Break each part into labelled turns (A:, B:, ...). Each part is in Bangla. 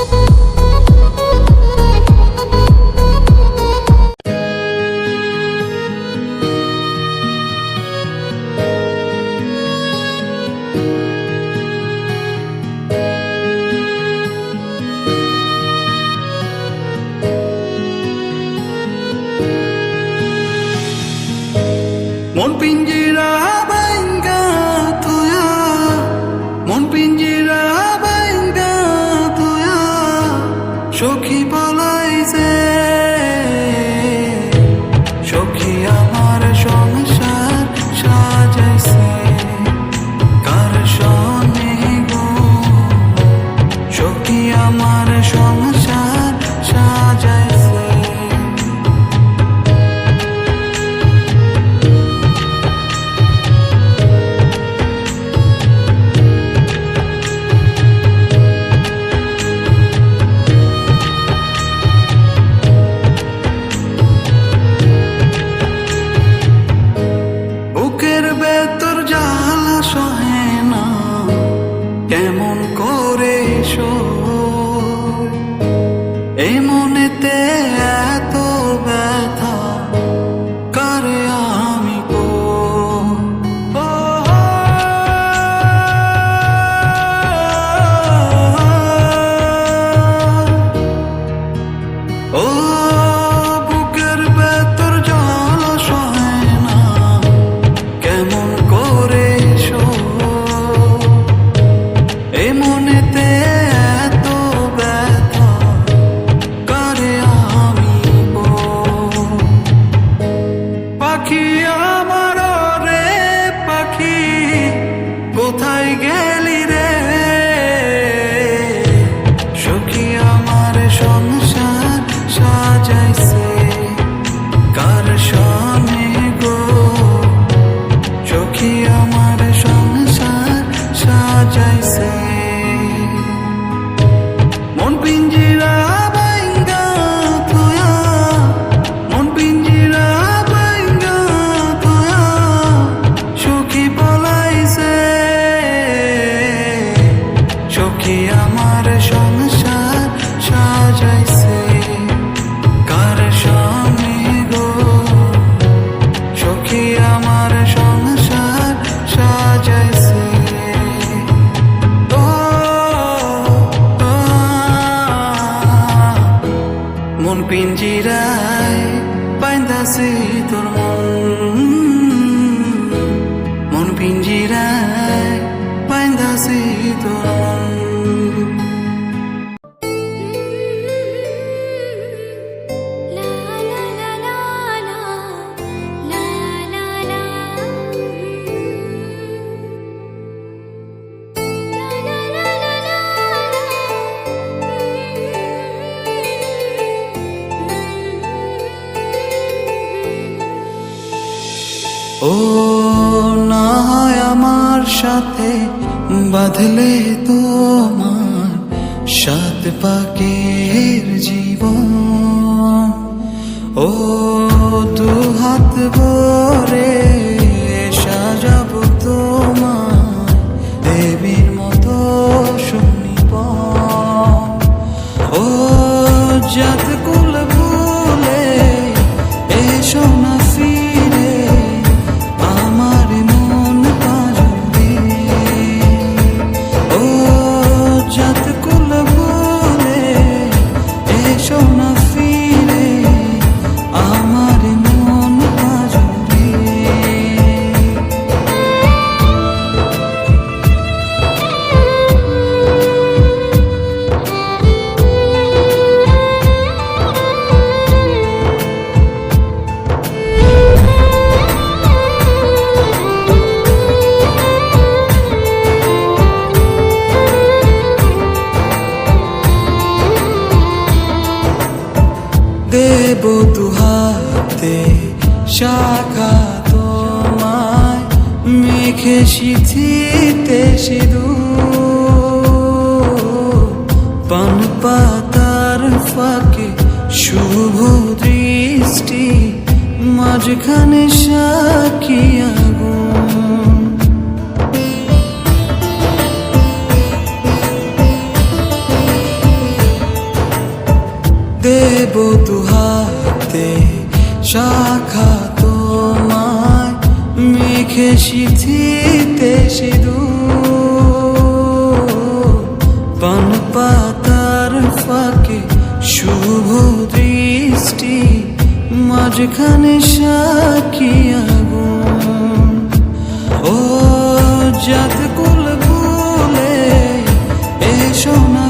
A: Thank you. ও না আমার সাথে, বাঁধলে তোমার সাত পাকের জীবন। ও দু হাত ভরে সাজাব তোমার দেবীর মতো শুনিব ও যাতে শাখা তোমায় মেঘে শিথিতে সিঁদু পান পাতার ফাঁকে শুভ দৃষ্টি, মাঝখানে সাকি আগুন দেব তু হাতে শাক বুকে সিথিতে সিধু পান পাতার ফাঁকে শুভ দৃষ্টি, মাঝখানে সাকি আগুন। ও জাত কুল ভুলে এসো না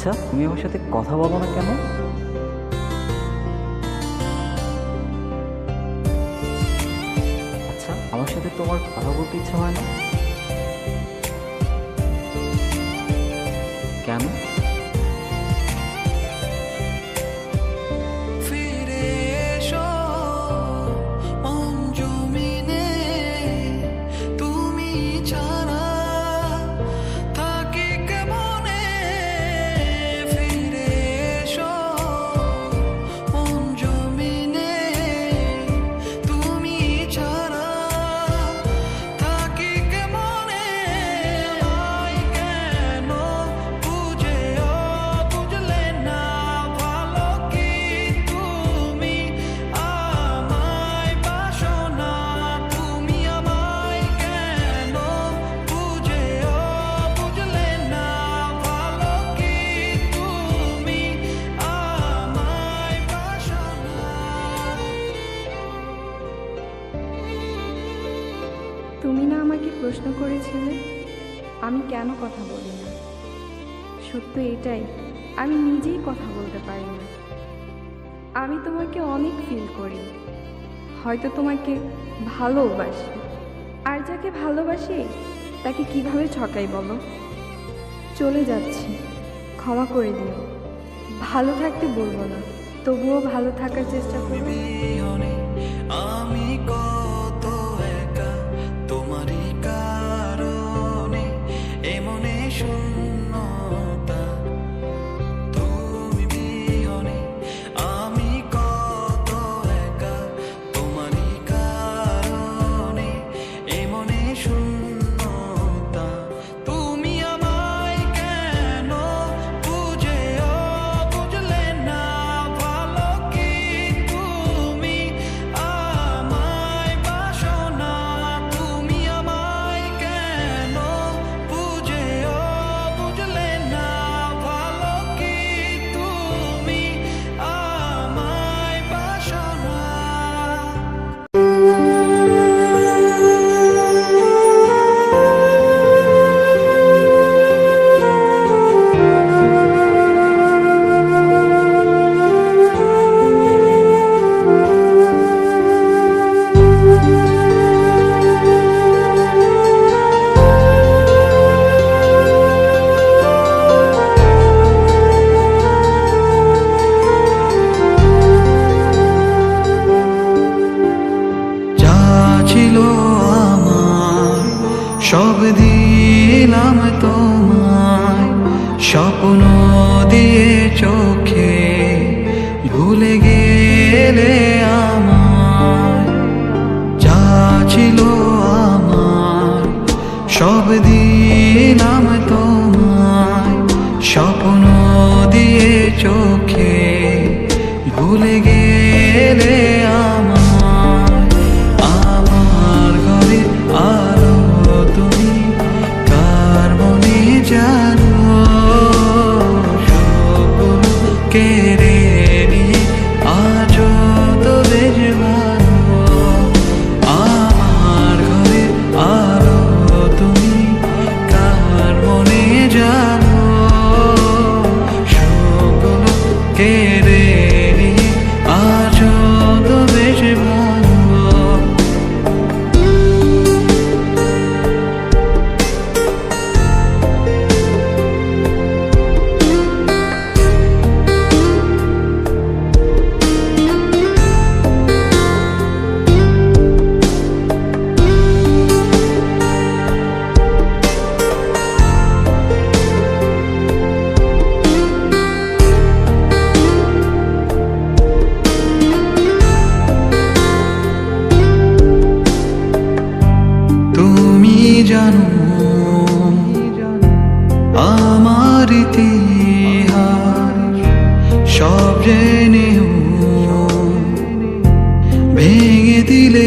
B: আচ্ছা তুমি আমার সাথে কথা বলো না কেন? আচ্ছা আমার সাথে তোমার কথা বলতে ইচ্ছা হয় না?
A: কি
C: প্রশ্ন করেছিলে? আমি কেন কথা বলি না? সত্য এটাই, আমি নিজেই কথা বলতে পারি না। আমি তোমাকে অনেক ফিল করি। হয়তো তোমাকে ভালোবাসি আর যাকে ভালোবাসি, তাকে কীভাবে ছকাই বলো? চলে যাচ্ছি। ক্ষমা করে দিও। ভালো থাকতে বলব না। তবুও ভালো থাকার চেষ্টা করবে
A: tiene জানো? আমার সব জেনে ভেঙে দিলে